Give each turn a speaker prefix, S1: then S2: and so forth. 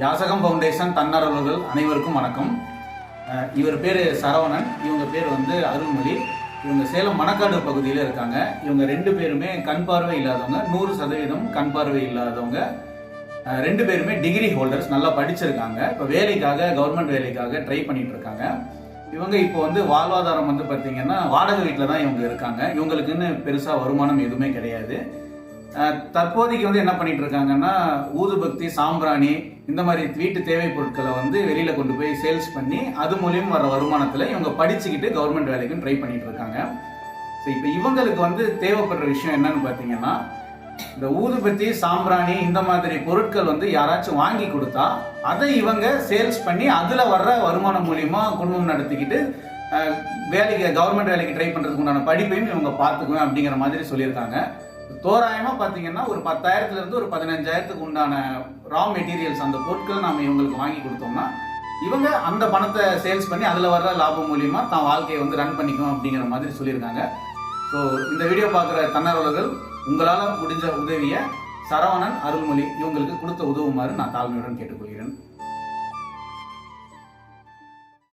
S1: யாசகம் ஃபவுண்டேஷன் தன்னார்வலர்கள் அனைவருக்கும் வணக்கம். இவர் பேர் சரவணன் இவங்க பேர் வந்து அருள்மொழி. இவங்க சேலம் மணக்காடு பகுதியில் இருக்காங்க. இவங்க ரெண்டு பேருமே கண் பார்வை இல்லாதவங்க நூறு சதவீதம் கண் பார்வை இல்லாதவங்க. ரெண்டு பேருமே டிகிரி ஹோல்டர்ஸ் நல்லா படிச்சிருக்காங்க. இப்போ வேலைக்காக கவர்மெண்ட் வேலைக்காக ட்ரை பண்ணிட்டு இருக்காங்க இவங்க இப்போ வந்து வாழ்வாதாரம் வந்து பார்த்தீங்கன்னா வாடகை வீட்டில் தான் இவங்க இருக்காங்க. இவங்களுக்குன்னு பெருசாக வருமானம் எதுவுமே கிடையாது. தற்போதைக்கு வந்து என்ன பண்ணிட்டு இருக்காங்கன்னா ஊதுபத்தி சாம்பிராணி இந்த மாதிரி வீட்டு தேவை பொருட்களை வந்து வெளியில கொண்டு போய் சேல்ஸ் பண்ணி அது மூலியம் வர வருமானத்துல இவங்க படிச்சுக்கிட்டு கவர்மெண்ட் வேலைக்கும் ட்ரை பண்ணிட்டு இருக்காங்க ஸோ இப்போ இவங்களுக்கு வந்து தேவைப்படுற விஷயம் என்னன்னு பார்த்தீங்கன்னா இந்த ஊதுபத்தி சாம்பிராணி இந்த மாதிரி பொருட்கள் வந்து யாராச்சும் வாங்கி கொடுத்தா அதை இவங்க சேல்ஸ் பண்ணி அதில் வர்ற வருமானம் மூலியமா குடும்பம் நடத்திக்கிட்டு வேலைக்கு கவர்மெண்ட் வேலைக்கு ட்ரை பண்ணுறதுக்கு உண்டான படிப்பையும் இவங்க பார்த்துக்குவேன் அப்படிங்கிற மாதிரி சொல்லியிருக்காங்க. தோராயமாக பார்த்தீங்கன்னா ஒரு பத்தாயிரத்துல இருந்து ஒரு பதினஞ்சாயிரத்துக்கு உண்டான ரா மெட்டீரியல்ஸ் அந்த பொருட்கள் நாம இவங்களுக்கு வாங்கி கொடுத்தோம்னா இவங்க அந்த பணத்தை சேல்ஸ் பண்ணி அதில் வர்ற லாபம் மூலியமா தான் வாழ்க்கையை வந்து ரன் பண்ணிக்கும் அப்படிங்கிற மாதிரி சொல்லியிருக்காங்க. ஸோ இந்த வீடியோ பார்க்குற தன்னார்வலர்கள் உங்களால் முடிஞ்ச உதவியை சரவணன் அருள்மொழி இவங்களுக்கு கொடுத்த உதவுமாறு நான் தாழ்மையுடன் கேட்டுக்கொள்கிறேன்.